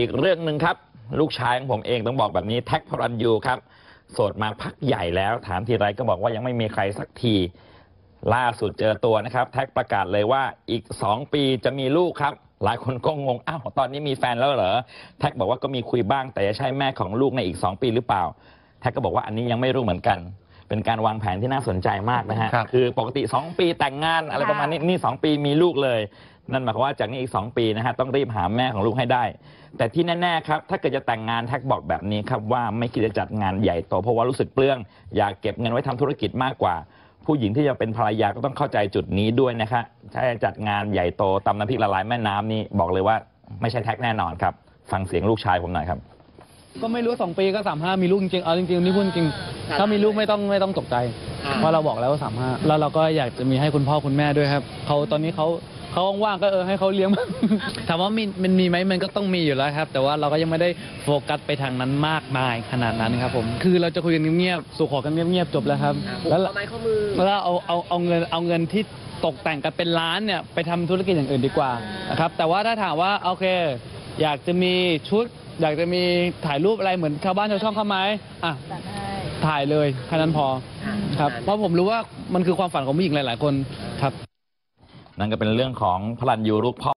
อีกเรื่องหนึ่งครับ ลูกชายของผมเองต้องบอกแบบนี้แท็กพระรันยูครับ โสดมาพักใหญ่แล้ว ถามทีไรก็บอกว่ายังไม่มีใครสักที ล่าสุดเจอตัวนะครับ แท็กประกาศเลยว่าอีก 2 ปีจะมีลูกครับ หลายคนก็งงอ้าวตอนนี้มีแฟนแล้วเหรอ แท็กบอกว่าก็มีคุยบ้างแต่จะใช่แม่ของลูกในอีก 2 ปีหรือเปล่า แท็กก็บอกว่าอันนี้ยังไม่รู้เหมือนกัน เป็นการวางแผนที่น่าสนใจมากนะฮะครับ คือปกติ 2 ปีแต่งงานอะไรประมาณนี้นี่2ปีมีลูกเลย นั่นหมายความว่าจากนี้อีก 2 ปีนะฮะต้องรีบหาแม่ของลูกให้ได้ แต่ที่แน่ๆครับถ้าเกิดจะแต่งงานแท็กบอกแบบนี้ครับว่าไม่คิดจะจัดงานใหญ่โตเพราะว่ารู้สึกเปลื้องอยากเก็บเงินไว้ทำธุรกิจมากกว่า ผู้หญิงที่จะเป็นภรรยาก็ต้องเข้าใจจุดนี้ด้วยนะคะถ้าจะจัดงานใหญ่โตตำน้ำพริกละลายแม่น้ำนี่บอกเลยว่าไม่ใช่แท็กแน่นอนครับฟังเสียงลูกชายผมหน่อยครับก็ไม่รู้สองปีก็สามห้ามีลูกจริงๆเอาจริงๆนี่พูดจริงถ้ามีลูกไม่ต้องไม่ต้องตกใจเพราะเราบอกแล้วว่าสามห้าแล้วเราก็อยากจะมีให้คุณพ่อคุณแม่ด้วยครับเขาตอนนี้เขา เขาว่างๆก็เออให้เขาเลี้ยงถามว่ามีมันมีไหมมันก็ต้องมีอยู่แล้วครับ แต่ว่าเราก็ยังไม่ได้โฟกัสไปทางนั้นมากมายขนาดนั้นครับผมคือเราจะคุยกันเงียบๆสู่ขอกันเงียบๆจบแล้วครับ แล้แล้ววไม้ข้อมือ แล้วเอาเอาเอาเงินเอาเงินที่ตกแต่งกันเป็นล้านเนี่ยไปทำธุรกิจอย่างอื่นดีกว่านะครับแต่ว่าถ้าถามว่าโอเค อยากจะมีชุด อยากจะมีถ่ายรูปอะไรเหมือนชาวบ้านชาวช่องเขาไหมอะถ่ายเลยแค่นั้นพอครับ เพราะผมรู้ว่ามันคือความฝันของผู้หญิงหลาย ๆ คนครับ นั่นก็เป็นเรื่องของพลันยูลูกพ่อ